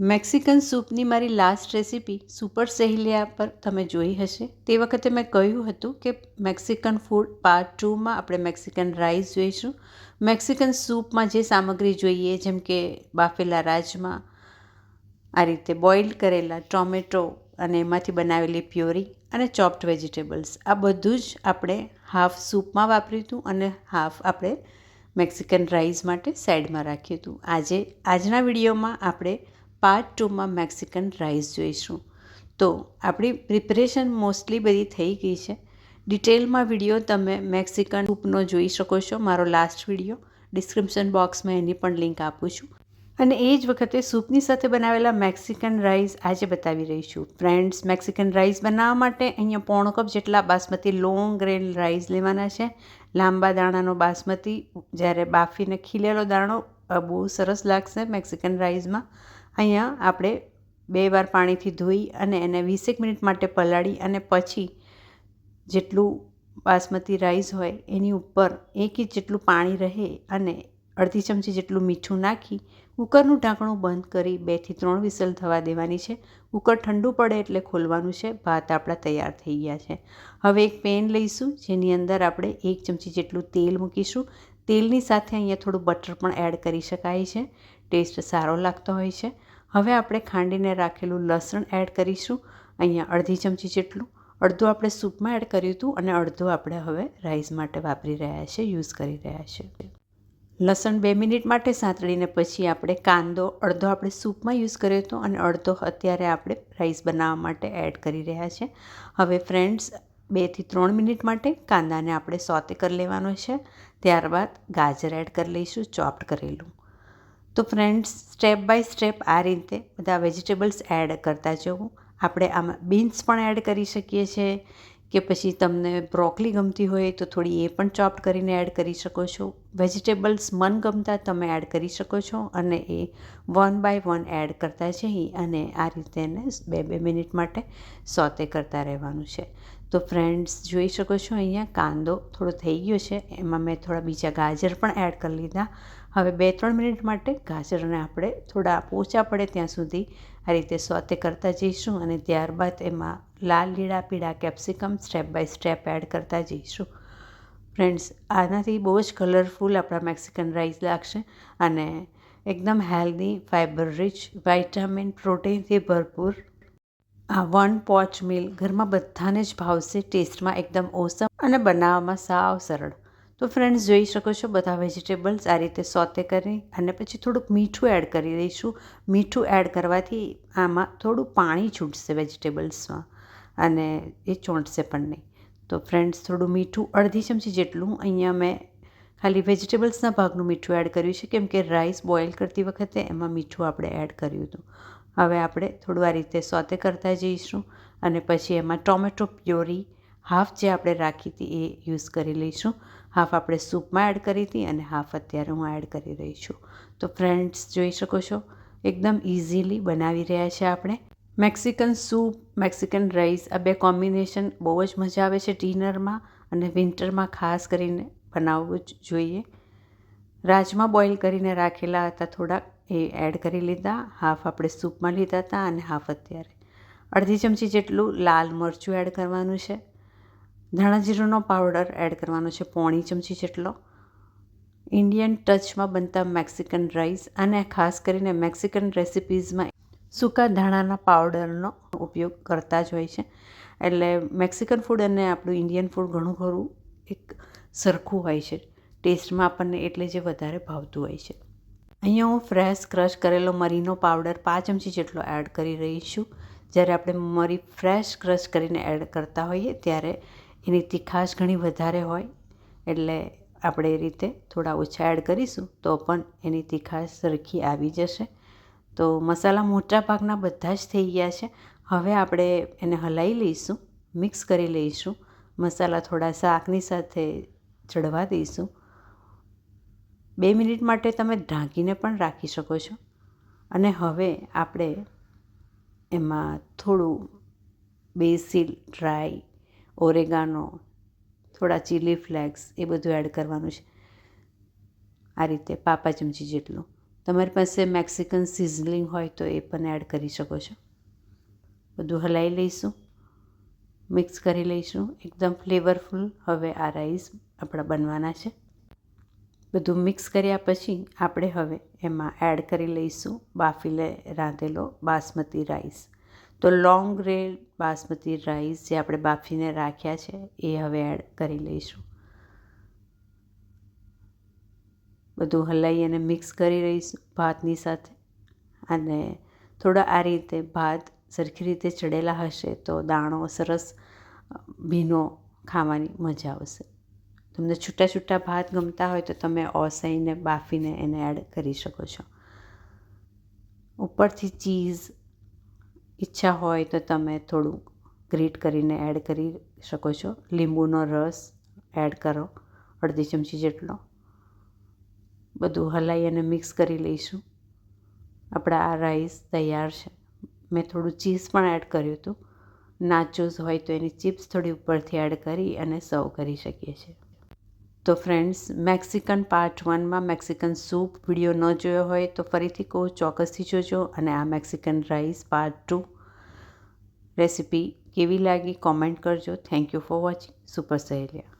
Mexican સૂપની મારી last recipe super સહેલિયા પર તમે જોઈ હશે. તે વખતે મેં કહ્યું હતું કે મેક્સિકન ફૂડ પાર્ટ ટુમાં આપણે મેક્સિકન રાઈસ જોઈશું. મેક્સિકન સૂપમાં જે સામગ્રી જોઈએ, જેમ કે બાફેલા રાજમા, આ રીતે બોઇલ કરેલા ટોમેટો અને એમાંથી બનાવેલી પ્યોરી અને ચોપ્ડ વેજીટેબલ્સ આ બધું જ આપણે હાફ સૂપમાં વાપર્યું હતું અને હાફ આપણે મેક્સિકન રાઈસ માટે સાઈડમાં રાખ્યું હતું. આજે, આજના વિડીયોમાં આપણે પાર્ટ ટુમાં મેક્સિકન રાઈસ જોઈશું. તો આપણી પ્રિપરેશન મોસ્ટલી બધી થઈ ગઈ છે. ડિટેલમાં વીડિયો તમે મેક્સિકન સૂપનો જોઈ શકો છો, મારો લાસ્ટ વીડિયો ડિસ્ક્રિપ્શન બોક્સમાં એની પણ લિંક આપું છું. અને એ જ વખતે સૂપની સાથે બનાવેલા મેક્સિકન રાઈસ આજે બતાવી રહી છું. ફ્રેન્ડ્સ મેક્સિકન રાઈસ બનાવવા માટે અહીંયા પોણો કપ જેટલા બાસમતી લોંગ ગ્રેન રાઈસ લેવાના છે. લાંબા દાણાનો બાસમતી, જ્યારે બાફીને ખીલેલો દાણો બહુ સરસ લાગશે મેક્સિકન રાઈસમાં અહીંયા આપણે બે વાર પાણીથી ધોઈ અને એને વીસેક મિનિટ માટે પલાળી અને પછી જેટલું બાસમતી રાઈસ હોય એની ઉપર એક ઇંચ જેટલું પાણી રહે અને અડધી ચમચી જેટલું મીઠું નાખી કુકરનું ઢાંકણું બંધ કરી બેથી ત્રણ વિસલ થવા દેવાની છે. કુકર ઠંડુ પડે એટલે ખોલવાનું છે. ભાત આપણા તૈયાર થઈ ગયા છે. હવે એક પેન લઈશું, જેની અંદર આપણે એક ચમચી જેટલું તેલ મૂકીશું. તેલની સાથે અહીંયા થોડું બટર પણ એડ કરી શકાય છે. ટેસ્ટ સારો લાગતો હોય છે. હવે આપણે ખાંડીને રાખેલું લસણ એડ કરીશું. અહીંયા અડધી ચમચી જેટલું. અડધું આપણે સૂપમાં એડ કર્યું હતું અને અડધું આપણે હવે રાઈસ માટે વાપરી રહ્યા છે, યુઝ કરી રહ્યા છે. લસણ બે મિનિટ માટે સાંતળીને પછી આપણે કાંદો અડધો આપણે સૂપમાં યુઝ કર્યો હતો અને અડધો અત્યારે આપણે રાઈસ બનાવવા માટે એડ કરી રહ્યા છે. હવે ફ્રેન્ડ્સ બેથી ત્રણ મિનિટ માટે કાંદાને આપણે સોતે કરી લેવાનો છે. ત્યારબાદ ગાજર એડ કરી લઈશું, ચોપ્ડ કરેલું. તો ફ્રેન્ડ્સ, સ્ટેપ બાય સ્ટેપ આ રીતે બધા વેજીટેબલ્સ એડ કરતા જવું. આપણે આમાં બીન્સ પણ એડ કરી શકીએ છીએ કે પછી તમને બ્રોકલી ગમતી હોય તો થોડી એ પણ ચોપ્ડ કરીને એડ કરી શકો છો. વેજીટેબલ્સ મનગમતા તમે એડ કરી શકો છો અને એ વન બાય વન એડ કરતા જઈ અને આ રીતે એને બે બે મિનિટ માટે સોતે કરતા રહેવાનું છે. તો ફ્રેન્ડ્સ જોઈ શકો છો, અહીંયા કાંદો થોડો થઈ ગયો છે, એમાં મેં થોડા બીજા ગાજર પણ એડ કરી લીધા. હવે બે ત્રણ મિનિટ માટે ગાજરને આપણે થોડા પોચા પડે ત્યાં સુધી આ રીતે સોતે કરતા જઈશું અને ત્યારબાદ એમાં લાલ લીલા પીળા capsicum step by step add કરતા જઈશું. ફ્રેન્ડ્સ આનાથી બહુ જ કલરફુલ આપણા મેક્સિકન રાઈસ લાગશે અને એકદમ હેલ્ધી ફાઇબર રિચ વાઇટામિન પ્રોટીનથી ભરપૂર આ વન પોચ મિલ ઘરમાં બધાને જ ભાવશે ટેસ્ટમાં એકદમ ઓસમ અને બનાવવામાં સાવ સરળ. તો ફ્રેન્ડ્સ જોઈ શકો છો બધા વેજીટેબલ્સ આ રીતે સોતે કરી અને પછી થોડુંક મીઠું એડ કરી દઈશું. મીઠું એડ કરવાથી આમાં થોડું પાણી છૂટશે વેજીટેબલ્સમાં અને એ ચોંટશે પણ નહીં. તો ફ્રેન્ડ્સ થોડું મીઠું અડધી ચમચી જેટલું અહીંયા મેં ખાલી વેજીટેબલ્સના ભાગનું મીઠું એડ કર્યું છે. કેમ કે રાઈસ બોઇલ કરતી વખતે એમાં મીઠું આપણે એડ કર્યું હતું. હવે આપણે થોડું આ રીતે સોતે કરતા જઈશું અને પછી એમાં ટોમેટો પ્યોરી હાફ જે આપણે રાખી હતી એ યુઝ કરી લઈશું. હાફ આપણે સૂપમાં એડ કરી હતી અને હાફ અત્યારે હું એડ કરી રહી છું. તો ફ્રેન્ડ્સ, જોઈ શકો છો, એકદમ ઇઝીલી બનાવી રહ્યા છે આપણે. મેક્સિકન સૂપ, મેક્સિકન રાઈસ, આ બે કોમ્બિનેશન બહુ જ મજા આવે છે ડિનરમાં અને વિન્ટરમાં ખાસ કરીને બનાવવું જ જોઈએ. રાજમા બોઇલ કરીને રાખેલા હતા થોડાક. એ એડ કરી લીધા. હાફ આપણે સૂપમાં લીધા હતા અને હાફ અત્યારે. અડધી ચમચી જેટલું લાલ મરચું એડ કરવાનું છે. ધાણા જીરુંનો પાવડર એડ કરવાનો છે પોણી ચમચી જેટલો. ઇન્ડિયન ટચમાં બનતા મેક્સિકન રાઈસ અને ખાસ કરીને મેક્સિકન રેસિપીઝમાં સૂકા ધાણાના પાવડરનો ઉપયોગ કરતા જ હોય છે. એટલે મેક્સિકન ફૂડ અને આપણું ઇન્ડિયન ફૂડ ઘણું ખરું એક સરખું હોય છે. ટેસ્ટમાં આપણને એટલે જે વધારે ભાવતું હોય છે. અહીંયા હું ફ્રેશ, ક્રશ કરેલો મરીનો પાવડર પાંચ ચમચી જેટલો એડ કરી રહી છું. જ્યારે આપણે મરી ફ્રેશ, ક્રશ કરીને એડ કરતા હોઈએ ત્યારે એની તીખાશ ઘણી વધારે હોય. એટલે આપણે એ રીતે થોડા ઓછા એડ કરીશું તો પણ એની તીખાશ સરખી આવી જશે. તો મસાલા મોટા ભાગના બધા જ થઈ ગયા છે. હવે આપણે એને હલાવી લઈશું, મિક્સ કરી લઈશું. મસાલા થોડા શાકની સાથે ચડવા દઈશું. બે મિનિટ માટે તમે ઢાંકીને પણ રાખી શકો છો. અને હવે આપણે એમાં થોડું બેસિલ, ડ્રાય, ઓરેગાનો, થોડા ચીલી ફ્લેક્સ એ બધું એડ કરવાનું છે. આ રીતે પાપા ચમચી જેટલું. તમારી પાસે મેક્સિકન સિઝલિંગ હોય તો એ પણ એડ કરી શકો છો. બધું હલાવી લઈશું. મિક્સ કરી લઈશું. એકદમ ફ્લેવરફુલ. હવે આ રાઈસ આપણા બનવાના છે. બધું મિક્સ કર્યા પછી આપણે હવે એમાં એડ કરી લઈશું બાફીલે રાંધેલો બાસમતી રાઈસ તો લોંગ રેડ બાસમતી રાઈસ જે આપણે બાફીને રાખ્યા છે, એ હવે એડ કરી લઈશું. બધું હલાવી અને મિક્સ કરી રહીશું ભાતની સાથે. અને થોડા આ રીતે ભાત સરખી રીતે ચડેલા હશે તો દાણો સરસ ભીનો ખાવાની મજા આવશે. તમને છૂટા છૂટા ભાત ગમતા હોય તો તમે ઓસાઈને, બાફીને એને એડ કરી શકો છો. ઉપરથી ચીઝ ઈચ્છા હોય તો તમે થોડું ગ્રીટ કરીને એડ કરી શકો છો. લીંબુનો રસ એડ કરો, અડધી ચમચી જેટલો. બધું હલાવી અને મિક્સ કરી લઈશું. આપણા આ રાઈસ તૈયાર છે. મેં થોડું ચીઝ પણ એડ કર્યું હતું. નાચોસ હોય તો એની ચિપ્સ થોડી ઉપરથી એડ કરી અને સર્વ કરી શકીએ છીએ. તો ફ્રેન્ડ્સ, મેક્સિકન પાર્ટ વનમાં મેક્સિકન સૂપ વીડિયો ન જોયો હોય તો ફરીથી કહું, ચોક્કસથી જોજો અને આ Mexican rice part two recipe કેવી લાગી કોમેન્ટ કરજો. Thank you for watching. Super Saheliya.